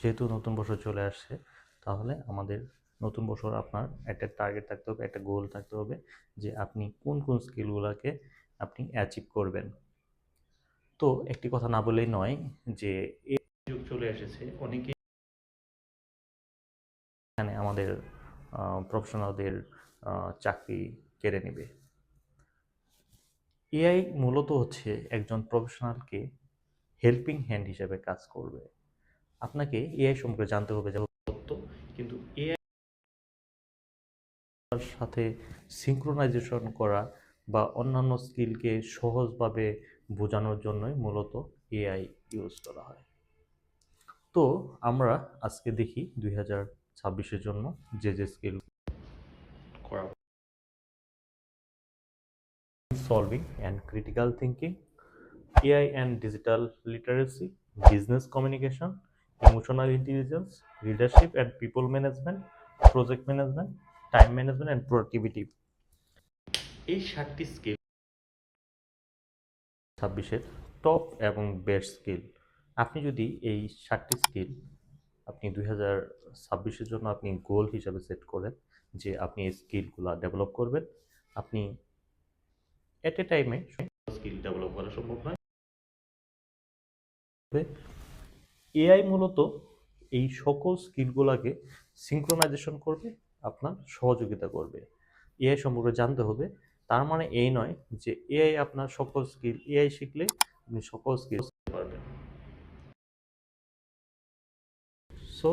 যেহেতু নতুন বছর চলে আসছে, তাহলে আমাদের নতুন বছর আপনার একটা টার্গেট থাকতে হবে, একটা গোল থাকতে হবে যে আপনি কোন কোন স্কিলগুলোকে আপনি অ্যাচিভ করবেন। তো একটি কথা না বলেই নয় যে এই যুগ চলে এসেছে অনেকেই এখানে আমাদের প্রফেশনালদের চাকরি কেড়ে নেবে। এআই মূলত হচ্ছে একজন প্রফেশনালকে হেল্পিং হ্যান্ড হিসেবে কাজ করবে। আপনাকে এআই সম্পর্কে জানতে হবে যেমন সত্য কিন্তু এআই সাথে সিঙ্ক্রোনাইজেশন করা বা অন্যান্য স্কিলকে সহজভাবে বোঝানোর জন্যই মূলত এআই ইউজ করা হয়। তো আমরা আজকে দেখি দুই হাজার ছাব্বিশের জন্য যে যে স্কিল করা solving and critical thinking, AI and digital literacy, business communication, emotional intelligence leadership and people management project management time management and productivity এই সাতটি স্কিল ছাব্বিশের টপ এবং বেস্ট স্কিল আপনি যদি এই সাতটি স্কিল আপনি দুই হাজার ছাব্বিশের জন্য আপনি গোল হিসাবে সেট করেন যে আপনি এই স্কিলগুলো ডেভেলপ করবেন আপনি এট এ টাইমে স্কিল ডেভেলপ করা সম্ভব নয়। এআই মূলত এই সকল স্কিলগুলোকে সিঙ্ক্রোনাইজেশন করবে, আপনার সহযোগিতা করবে। এআই সম্পর্কে জানতে হবে, তার মানে এই নয় যে এআই আপনার সকল স্কিল, এআই শিখলে আপনি সকল স্কিল পারবেন। সো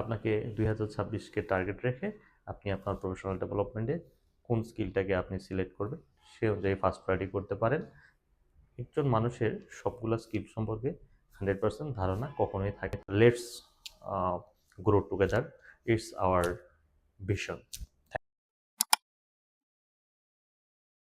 আপনাকে দুই হাজার ছাব্বিশকে টার্গেট রেখে আপনি আপনার প্রফেশনাল ডেভেলপমেন্টে কোন স্কিলটাকে আপনি সিলেক্ট করবেন, সে অনুযায়ী ফার্স্ট প্রায়োরিটি করতে পারেন। একজন মানুষের সবগুলো স্কিল সম্পর্কে হান্ড্রেড পার্সেন্ট ধারণা কখনোই থাকে let's grow together it's our vision